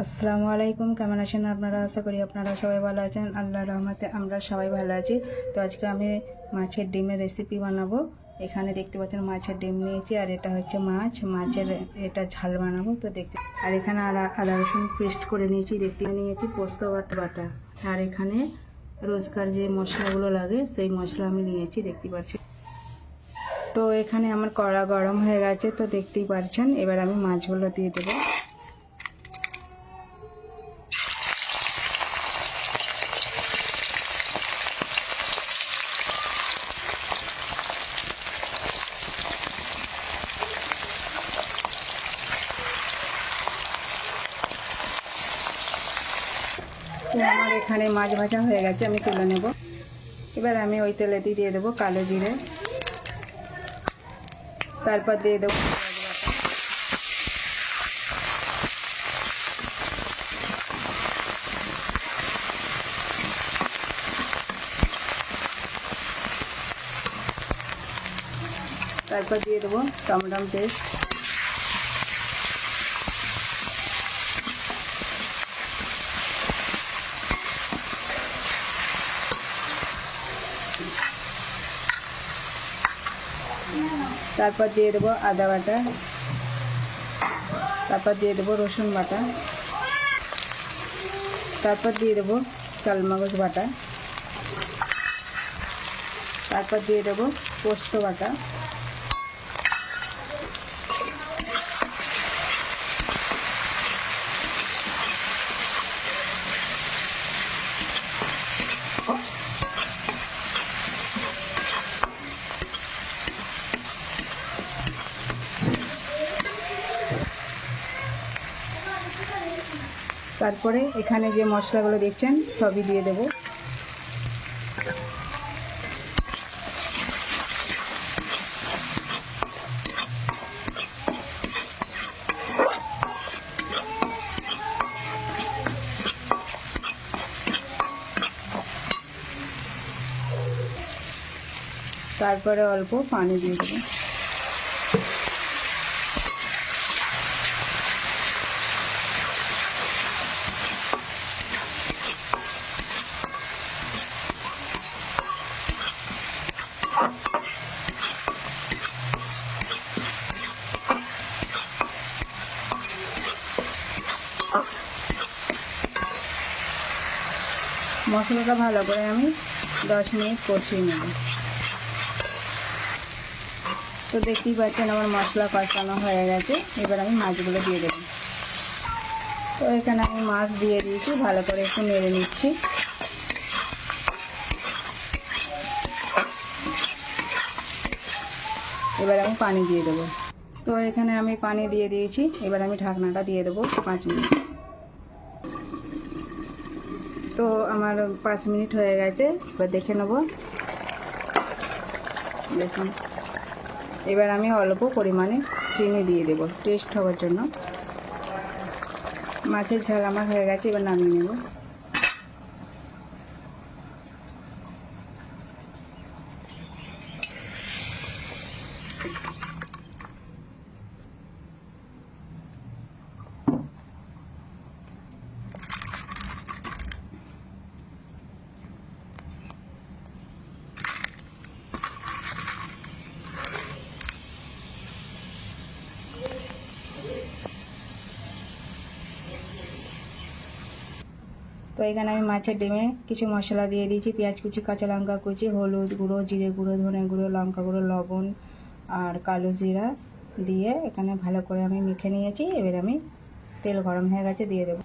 আসসালামু আলাইকুম, কেমন আছেন আপনারা? আশা করি আপনারা সবাই ভালো আছেন। আল্লাহ রহমতে আমরা সবাই ভালো আছি। তো আজকে আমি মাছের ডিমের রেসিপি বানাবো। এখানে দেখতে পাচ্ছেন মাছের ডিম নিয়েছি, আর এটা হচ্ছে মাছ। মাছের এটা ঝাল বানাবো, তো দেখতে আর এখানে আদা আদা রসুন পেস্ট করে নিয়েছি, দেখতে নিয়েছি পোস্ত বাটা বাটা। আর এখানে রোজকার যে মশলাগুলো লাগে, সেই মশলা আমি নিয়েছি, দেখতে পাচ্ছি তো এখানে আমার কড়া গরম হয়ে গেছে, তো দেখতেই পারছেন এবার আমি মাছগুলো দিয়ে দেবো। তো আমার এখানে মাছ ভাজা হয়ে গেছে, আমি তুলে নেব। এবার আমি ওই তেলেতে দিয়ে দেবো কালো জিরে। তারপর দিয়ে দেবো তারপর দিয়ে দেবো টমেটো পেস্ট। তারপর দিয়ে দেবো আদা বাটা। তারপর দিয়ে দেবো রসুন বাটা। তারপর দিয়ে দেবো চালমগজ বাটা। তারপর দিয়ে দেবো পোস্ত বাটা। তারপরে এখানে যে মশলাগুলো দেখছেন সবই দিয়ে দেবো। তারপরে অল্প পানি দিয়ে দেবো। মশলাটা ভালো করে আমি দশ মিনিট কষিয়ে নেব। তো দেখতেই পাচ্ছেন আমার মশলা কষানো হয়ে গেছে। এবার আমি মাছগুলো দিয়ে দেবো। তো এখানে আমি মাছ দিয়ে দিয়েছি, ভালো করে একটু নেড়ে নিচ্ছি। এবার আমি পানি দিয়ে দেবো। তো এখানে আমি পানি দিয়ে দিয়েছি, এবার আমি ঢাকনাটা দিয়ে দেবো পাঁচ মিনিট। তো আমার পাঁচ মিনিট হয়ে গেছে, এবার দেখে নেব। দেখুন। এবার আমি অল্প পরিমাণে চিনি দিয়ে দেবো টেস্ট হওয়ার জন্য। মাছের ঝাল আমার হয়ে গেছে, এবার নামিয়ে নেব। তো এখানে আমি মাছের ডিমে কিছু মশলা দিয়ে দিয়েছি, পেঁয়াজ কুচি, কাঁচা লঙ্কা কুচি, হলুদ গুঁড়ো, জিরে গুঁড়ো, ধনে গুঁড়ো, লঙ্কা গুঁড়ো, লবণ আর কালো জিরা দিয়ে এখানে ভালো করে আমি মেখে নিয়েছি। এবার আমি তেল গরম হয়ে গেছে দিয়ে দেবো।